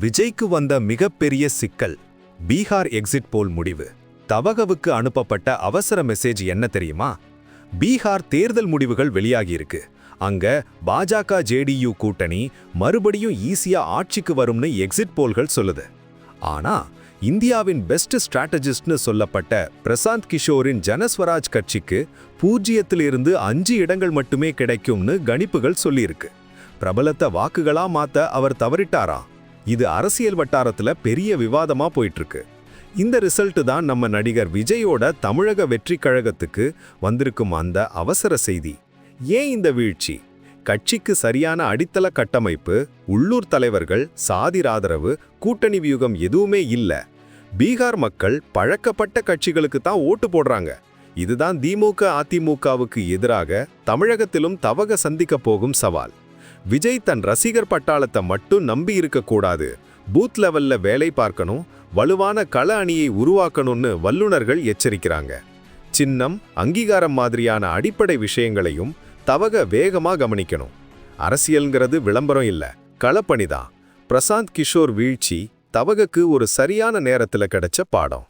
விஜய்க்கு வந்த மிகப்பெரிய சிக்கல் பீகார் எக்ஸிட் போல் முடிவு. தவகவுக்கு அனுப்பப்பட்ட அவசர மெசேஜ் என்ன தெரியுமா? பீகார் தேர்தல் முடிவுகள் வெளியாகியிருக்கு. அங்க பாஜக ஜேடியு கூட்டணி மறுபடியும் ஈஸியா ஆட்சிக்கு வரும்னு எக்ஸிட் போல்கள் சொல்லுது. ஆனா இந்தியாவின் பெஸ்ட் ஸ்ட்ராட்டஜிஸ்ட்னு சொல்லப்பட்ட பிரசாந்த் கிஷோரின் ஜனஸ்வராஜ் கட்சிக்கு பூஜ்ஜியத்திலிருந்து அஞ்சு இடங்கள் மட்டுமே கிடைக்கும்னு கணிப்புகள் சொல்லியிருக்கு. பிரபலத்தை வாக்குகளா மாத்த அவர் தவறிட்டாரா? இது அரசியல் வட்டாரத்துல பெரிய விவாதமா போயிட்டு இருக்கு இந்த ரிசல்ட் தான் நம்ம நடிகர் விஜயோட தமிழக வெற்றி கழகத்துக்கு வந்திருக்கும் அந்த அவசர செய்தி. ஏன் இந்த வீழ்ச்சி? கட்சிக்கு சரியான அடித்தள கட்டமைப்பு உள்ளூர் தலைவர்கள் சாதிர் ஆதரவு கூட்டணி வியூகம் எதுவுமே இல்லை. பீகார் மக்கள் பழக்கப்பட்ட கட்சிகளுக்கு தான் ஓட்டு போடுறாங்க. இதுதான் திமுக அதிமுகவுக்கு எதிராக தமிழகத்திலும் தவக சந்திக்க போகும் சவால். விஜய் தன் ரசிகர் பட்டாளத்தை மட்டும் நம்பி இருக்கக்கூடாது. பூத் லெவல்ல வேலை பார்க்கணும் வலுவான கள அணியை உருவாக்கணும்னு வல்லுனர்கள் எச்சரிக்கிறாங்க. சின்னம் அங்கீகாரம் மாதிரியான அடிப்படை விஷயங்களையும் தவக வேகமாக கவனிக்கணும். அரசியல்ங்கிறது விளம்பரம் இல்லை களப்பணிதான் பிரசாந்த் கிஷோர் வீழ்ச்சி தவகக்கு ஒரு சரியான நேரத்தில் கிடைச்ச பாடம்.